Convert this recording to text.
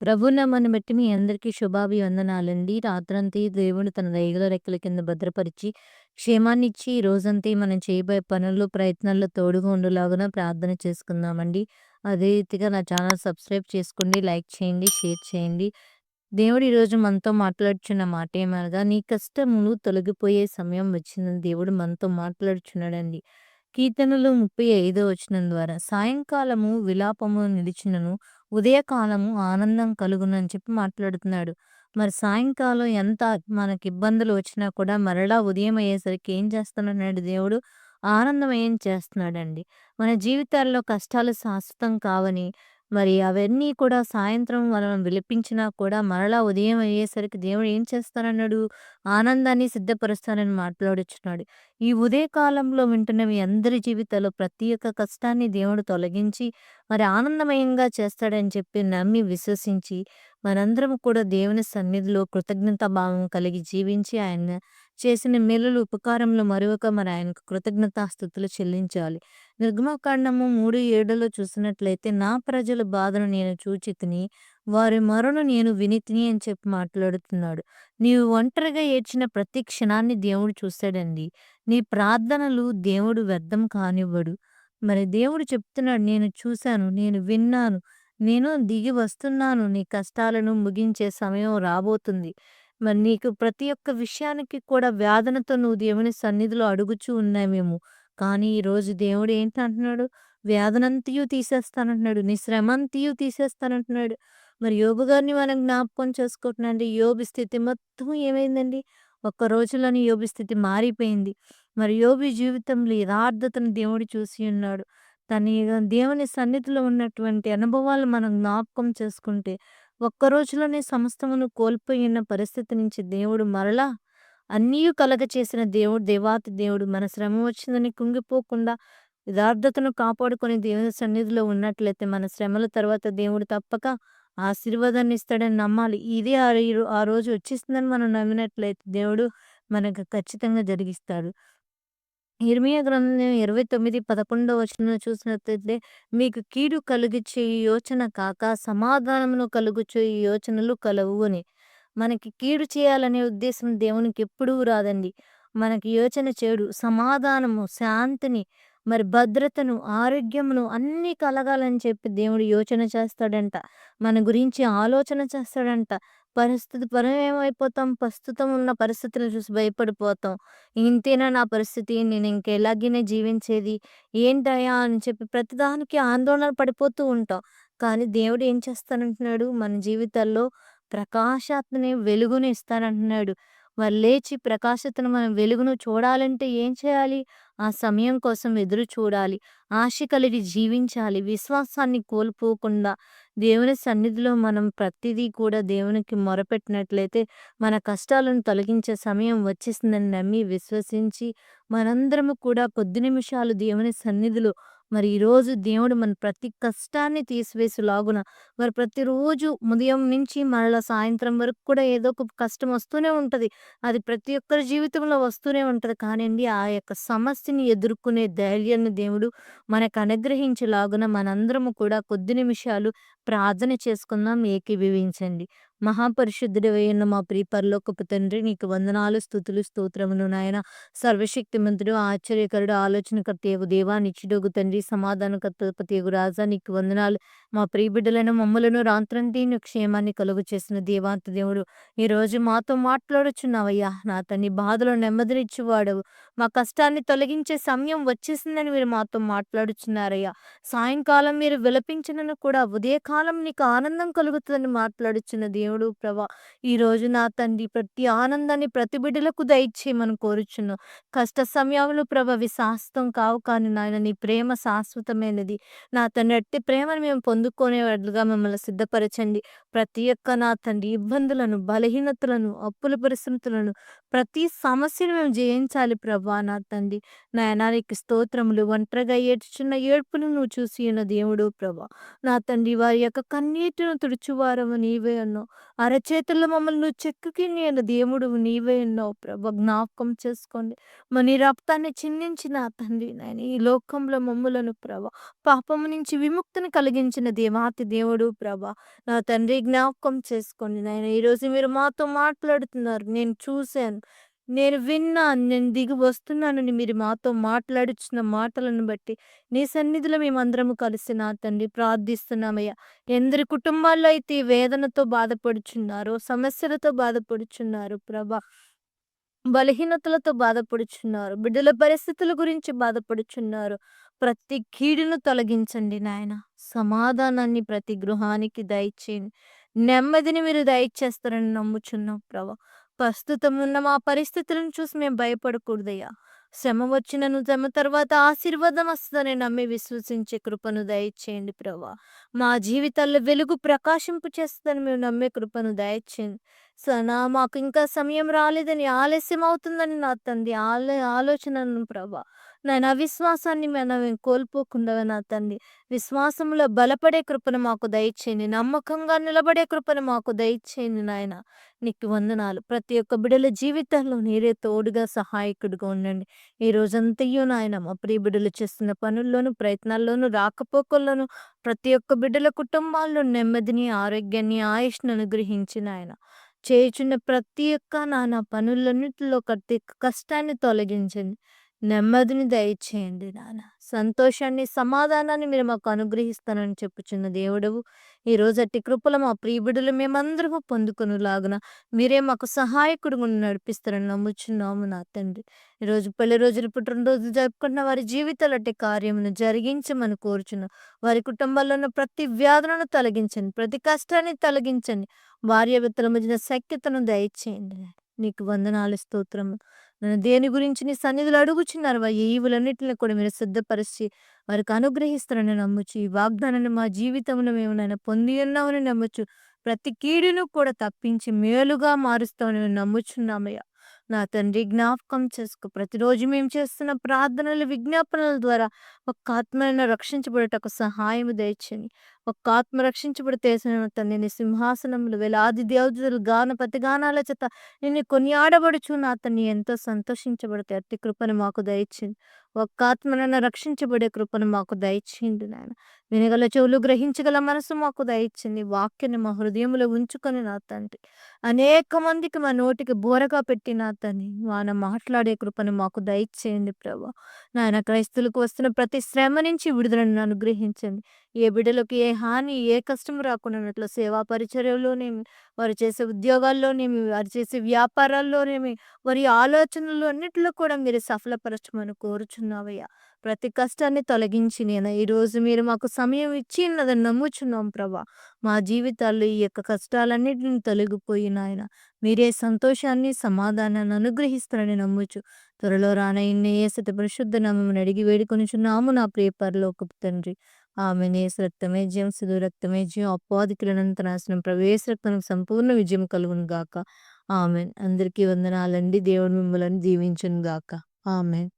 ప్రభునామాన్ని బట్టి మీ అందరికీ శుభాభివందనాలండి. రాత్రంతా దేవుడు తన దయగల రెక్కల కింద భద్రపరిచి, క్షేమాన్నిచ్చి ఈ రోజంతా మనం చేయబోయే పనుల్లో, ప్రయత్నాల్లో తోడుగా ఉండేలాగా ప్రార్థన చేసుకుందామండి. అదే రీతిగా నా ఛానల్ సబ్స్క్రైబ్ చేసుకోండి, లైక్ చేయండి, షేర్ చేయండి. దేవుడు ఈరోజు మనతో మాట్లాడుచున్న మాట ఏమనగా, నీ కష్టములు తొలగిపోయే సమయం వచ్చిందని దేవుడు మనతో మాట్లాడుచున్నాడండి. కీర్తనలు 35 వచనం ద్వారా సాయంకాలము విలాపము నిలిచినను ఉదయకాలము ఆనందం కలుగునని చెప్పి మాట్లాడుతున్నాడు. మరి సాయంకాలం ఎంత మనకి ఇబ్బందులు వచ్చినా కూడా మరలా ఉదయం అయ్యేసరికి ఏం చేస్తున్నాడు దేవుడు? ఆనందం ఏం చేస్తున్నాడండి. మన జీవితాల్లో కష్టాలు శాశ్వతం కావని, మరి అవన్నీ కూడా సాయంత్రం మనం విలపించినా కూడా మరలా ఉదయం అయ్యేసరికి దేవుడు ఏం చేస్తానన్నాడు? ఆనందాన్ని సిద్ధపరుస్తానని మాట్లాడుచున్నాడు. ఈ ఉదయకాలంలో వింటున్న మీ అందరి జీవితాల్లో ప్రతి ఒక్క కష్టాన్ని దేవుడు తొలగించి, మరి ఆనందమయంగా చేస్తాడని చెప్పి నమ్మి, విశ్వసించి మనందరం కూడా దేవుని సన్నిధిలో కృతజ్ఞతాభావం కలిగి జీవించి ఆయన చేసిన మేలులు, ఉపకారంలో మరొక మరి ఆయనకు కృతజ్ఞతాస్థుతులు చెల్లించాలి. నిర్గమకాండము 3:7లో చూసినట్లయితే, నా ప్రజల బాధను నేను చూచితిని, వారి మరణు నేను వినితిని అని చెప్పి మాట్లాడుతున్నాడు. నీవు ఒంటరిగా ఏడ్చిన ప్రతి క్షణాన్ని దేవుడు చూశాడండి నీ ప్రార్థనలు దేవుడు వ్యర్థం కానివ్వడు. మరి దేవుడు చెప్తున్నాడు, నేను చూశాను నేను విన్నాను, నేను దిగి వస్తున్నాను. నీ కష్టాలను ముగించే సమయం రాబోతుంది. మరి నీకు ప్రతి ఒక్క విషయానికి కూడా వేదనతో నువ్వు దేవుని సన్నిధిలో అడుగుచూ ఉన్నావేమో. కానీ ఈరోజు దేవుడు ఏంటంటున్నాడు? వేదనంతయు తీసేస్తానంటున్నాడు. నీ శ్రమంతయు తీసేస్తానంటున్నాడు. మరి యోబు గారిని మనం జ్ఞాపకం చేసుకుంటున్నాండి. యోబు స్థితి మొత్తం ఏమైందండి? ఒక్క రోజులోనే యోబు స్థితి మారిపోయింది. మరి యోబి జీవితంలో యథార్థతను దేవుడు చూసి ఉన్నాడు. తన దేవుని సన్నిధిలో ఉన్నటువంటి అనుభవాలు మనం జ్ఞాపకం చేసుకుంటే, ఒక్క రోజులోనే సమస్తమును కోల్పోయిన పరిస్థితి నుంచి దేవుడు మరలా కలగ కలగచేసిన దేవుడు, దేవాతి దేవుడు. మన శ్రమ వచ్చిందని కుంగిపోకుండా యథార్థతను కాపాడుకొని దేవుని సన్నిధిలో ఉన్నట్లయితే మన శ్రమల తర్వాత దేవుడు తప్పక ఆశీర్వాదాన్ని ఇస్తాడని నమ్మాలి. ఇదే ఆ రోజు వచ్చేస్తుందని మనం నమ్మినట్లయితే దేవుడు మనకు ఖచ్చితంగా జరిగిస్తాడు. ఇర్మియా గ్రంథం ఇరవై తొమ్మిది పదకొండో వచనం చూసినట్లయితే, మీకు కీడు కలుగచేయు యోచన కాక సమాధానమును కలుగుచే యోచనలు కలవు అని. మనకి కీడు చేయాలనే ఉద్దేశం దేవునికి ఎప్పుడూ రాదండి. మనకి యోచన చేడు సమాధానము, శాంతిని, మరి భద్రతను, ఆరోగ్యమును అన్నీ కలగాలని చెప్పి దేవుడు యోచన చేస్తాడంట. మన గురించి ఆలోచన చేస్తాడంట. పరిస్థితి పరం ఏమైపోతాం? ప్రస్తుతం ఉన్న పరిస్థితులను చూసి భయపడిపోతాం. ఇంతేనా నా పరిస్థితి? నేను ఇంక జీవించేది? ఏంటయ్యా అని చెప్పి ప్రతిదానికి ఆందోళన పడిపోతూ ఉంటాం. కానీ దేవుడు ఏం చేస్తానంటున్నాడు? మన జీవితాల్లో ప్రకాశాత్మని వెలుగుని ఇస్తానంటున్నాడు. వారు లేచి ప్రకాశతను మనం వెలుగును చూడాలంటే ఏం చేయాలి? ఆ సమయం కోసం ఎదురు చూడాలి. ఆశ కలిగి జీవించాలి. విశ్వాసాన్ని కోల్పోకుండా దేవుని సన్నిధిలో మనం ప్రతిదీ కూడా దేవునికి మొరపెట్టినట్లయితే మన కష్టాలను తొలగించే సమయం వచ్చేసిందని నమ్మి, విశ్వసించి మనందరము కూడా కొద్ది నిమిషాలు దేవుని సన్నిధిలో మరి ఈరోజు దేవుడు మన ప్రతి కష్టాన్ని తీసివేసేలాగున మరి ప్రతిరోజు ఉదయం నుంచి మరలా సాయంత్రం వరకు కూడా ఏదో ఒక కష్టం వస్తూనే ఉంటుంది. అది ప్రతి ఒక్కరి జీవితంలో వస్తూనే ఉంటుంది. కానివ్వండి ఆ యొక్క సమస్యని ఎదుర్కొనే ధైర్యాన్ని దేవుడు మనకు అనుగ్రహించేలాగున మనందరము కూడా కొద్ది నిమిషాలు ప్రార్థన చేసుకుందాం. ఏకీభవించండి. మహాపరిశుద్ధుడి అయిన మా ప్రియ పరలోకపు తండ్రి నీకు వందనాలు, స్తుతులు, స్తోత్రములు నాయన. సర్వశక్తిమంతుడు, ఆశ్చర్యకరుడు, ఆలోచనకర్త ఏగు దేవా, నిచ్చిడోగు తండ్రి, సమాధానకర్తయగు రాజా నీకు వందనాలు. మా ప్రియ బిడ్డలను మమ్ములను రాత్రంతా క్షేమాన్ని కలుగు చేసిన దేవాంత దేవుడు ఈరోజు మాతో మాట్లాడుచున్నావయ్యా. నా తన్ని బాధలో నెమ్మదినిచ్చేవాడవు. మా కష్టాన్ని తొలగించే సమయం వచ్చేసిందని మీరు మాతో మాట్లాడుచున్నారయ్యా. సాయంకాలం మీరు విలపించినను కూడా ఉదయకాలం నీకు ఆనందం కలుగుతుందని మాట్లాడుచున్న దేవుడు ప్రభా. ఈరోజు నా తండ్రి ప్రతి ఆనందాన్ని ప్రతి బిడ్డలకు దయచేయమని కోరుచున్నాం. కష్ట సమయంలో ప్రభా అవి శాశ్వతం కావు కానీ నాయన నీ ప్రేమ శాశ్వతమైనది. నా తండ్రి అట్టి ప్రేమను మేము పొందుకునేవాడుగా మిమ్మల్ని సిద్ధపరచండి. ప్రతి ఒక్క నా తండ్రి ఇబ్బందులను, బలహీనతలను, అప్పుల పరిస్థితులను, ప్రతి సమస్యను మేము జయించాలి ప్రభా. ప్రభా నా తండ్రి. నాయనా నీకు స్తోత్రములు. ఒంటరిగా ఏడ్చున్న ఏడ్పును నువ్వు చూసి ఉన్న దేవుడు ప్రభా. నా తండ్రి వారి యొక్క కన్నీటిను తుడుచువారము నీవే అన్నావు అరచేతుల్లో మమ్మల్ని నువ్వు చెక్కుకి నేను దేవుడు నీవే అన్నావు ప్రభా. జ్ఞాపకం చేసుకోండి. మన రక్తాన్ని చిందించి నా తండ్రి నాయన ఈ లోకంలో మమ్ములను ప్రభా. పాపము నుంచి విముక్తిని కలిగించిన దేవాతి దేవుడు ప్రభా. నా తండ్రి జ్ఞాపకం చేసుకోండి నాయన. ఈరోజు మీరు మాతో మాట్లాడుతున్నారు. నేను చూశాను. నేను విన్నాను నేను దిగి వస్తున్నానని మీరు మాతో మాట్లాడుచున్న మాటలను బట్టి నీ సన్నిధిలో మేమందరము కలిసి నా తండ్రి ప్రార్థిస్తున్నామయ్యా. ఎందరి కుటుంబాల్లో అయితే ఈ వేదనతో బాధపడుచున్నారో సమస్యలతో బాధపడుచున్నారు ప్రభా బలహీనతలతో బాధపడుచున్నారు బిడ్డల పరిస్థితుల గురించి బాధపడుచున్నారు ప్రతి కీడును తొలగించండి నాయన. సమాధానాన్ని ప్రతి గృహానికి దయచేయండి. నెమ్మదిని మీరు దయచేస్తారని నమ్ముచున్నాం ప్రభా. ప్రస్తుతం ఉన్న మా పరిస్థితులను చూసి మేము భయపడకూడదయ్యా. శ్రమ వచ్చినను శ్రమ తర్వాత ఆశీర్వాదం వస్తుందని నమ్మి విశ్వసించే కృపను దయచేయండి ప్రభా. మా జీవితాల్లో వెలుగు ప్రకాశింపు చేస్తుందని మేము నమ్మే కృపను దయచేయండి. సనా మాకు ఇంకా సమయం రాలేదని ఆలస్యం అవుతుందని నా తండ్రి ఆలో ఆలోచనను ప్రభా. నేను అవిశ్వాసాన్ని మనం కోల్పోకుండా నా తండ్రి విశ్వాసంలో బలపడే కృపను మాకు దయచేయండి. నమ్మకంగా నిలబడే కృపను మాకు దయచేయండి నాయన. నీకు వందనాలు. ప్రతి ఒక్క బిడ్డల జీవితంలో నీరే తోడుగా సహాయకుడిగా ఉండండి. ఈ రోజంతయ్యో నాయన మా ప్రియ బిడ్డలు చేస్తున్న పనుల్లోనూ ప్రయత్నాల్లోనూ రాకపోకల్లోనూ ప్రతి ఒక్క బిడ్డల కుటుంబాల్లో నెమ్మదిని ఆరోగ్యాన్ని ఆయుష్ను అనుగ్రహించి నాయన. చేయుచున్న ప్రతి ఒక్క నానా పనులన్నిటిలో కట్టి కష్టాన్ని తొలగించండి. నెమ్మదిని దయచేయండి నాన్న. సంతోషాన్ని సమాధానాన్ని మీరు మాకు అనుగ్రహిస్తానని చెప్పుచున్న దేవుడవు. ఈ రోజటి కృపల మా ప్రియబిడులు మేమందరము పొందుకునేలాగున మీరే మాకు సహాయకుడు నడిపిస్తారని నమ్ముచున్నాము నా తండ్రి. ఈరోజు పెళ్ళి రోజులు పుట్టినరోజు జరుపుకున్న వారి జీవితాలు అట్టి కార్యమును జరిగించమని కోరుచున్నాం వారి కుటుంబాల్లో ఉన్న ప్రతి వ్యాధులను తొలగించండి ప్రతి కష్టాన్ని తొలగించండి. భార్య విత్తల మధ్యన సఖ్యతను దయచేయండి నీకు వందనాలు స్తోత్రము నన్ను దేని గురించి నీ సన్నిధులు అడుగుచున్నారు ఈ ఈవులన్నిటిని కూడా మీరు సిద్ధపరిచి వారికి అనుగ్రహిస్తారని నమ్మొచ్చు ఈ వాగ్దానాన్ని మా జీవితంలో మేము పొంది ఉన్నామని నమ్మొచ్చు ప్రతి కీడును కూడా తప్పించి మేలుగా మారుస్తామని నమ్ముచున్నామయ్యా. నా తండ్రి జ్ఞాపకం చేసుకో. ప్రతిరోజు మేము చేస్తున్న ప్రార్థనలు విజ్ఞాపనల ద్వారా ఒక ఆత్మను రక్షించబడటకు సహాయం దయచని ఒక్క ఆత్మ రక్షించబడితే తండ్రి నీ సింహాసనములు వేలాది దేవతలు గాన ప్రతిగానాల చేత నిన్ను కొనియాడబడుచు నా తన్ని ఎంతో సంతోషించబడితే అట్టి కృపను మాకు దయచింది ఒక్క ఆత్మనన్న రక్షించబడే కృపను మాకు దయచింది నాయన. వినగల చెవులు గ్రహించగల మనసు మాకు దయచింది వాక్యాన్ని మా హృదయంలో ఉంచుకొని నా తండ్రి. అనేక మందికి మా నోటికి బోరగా పెట్టి నా తండ్రి వాన మాట్లాడే కృపను మాకు దయచేయండి ప్రభా. నాయన క్రైస్తులకు వస్తున్న ప్రతి శ్రమ నుంచి విడుదలను అనుగ్రహించండి. ఏ బిడ్డలకు ఏ హాని ఏ కష్టం రాకుండా సేవా పరిచర్యలోనేమి వారు చేసే ఉద్యోగాల్లోనేమి వారు చేసే వ్యాపారాల్లోనేమి వారి ఆలోచనలు అన్నిటిలో కూడా మీరు సఫలపరచమని కోరుచున్నావయ్యా. ప్రతి కష్టాన్ని తొలగించి నేను ఈరోజు మీరు మాకు సమయం ఇచ్చి నదని నమ్ముచున్నాం ప్రభా. మా జీవితాల్లో ఈ యొక్క కష్టాలన్నిటిని తొలగిపోయి నాయన మీరే సంతోషాన్ని సమాధానాన్ని అనుగ్రహిస్తారని నమ్ముచు. త్వరలో రానయ్యే సత పరిశుద్ధ నామని అడిగి వేడుకొనిచున్నాము నా ప్రియ పరలోకపు తండ్రి. ఆమె నేస రక్తమే జయం సిధు రక్తమే జయం అపవాదికులనంత నాశనం ప్రవేశ రక్తం సంపూర్ణ విజయం కలుగును గాక. ఆమెన్. అందరికీ వందనాలండి. దేవుడు మిమ్మల్ని దీవించును గాక. ఆమెన్.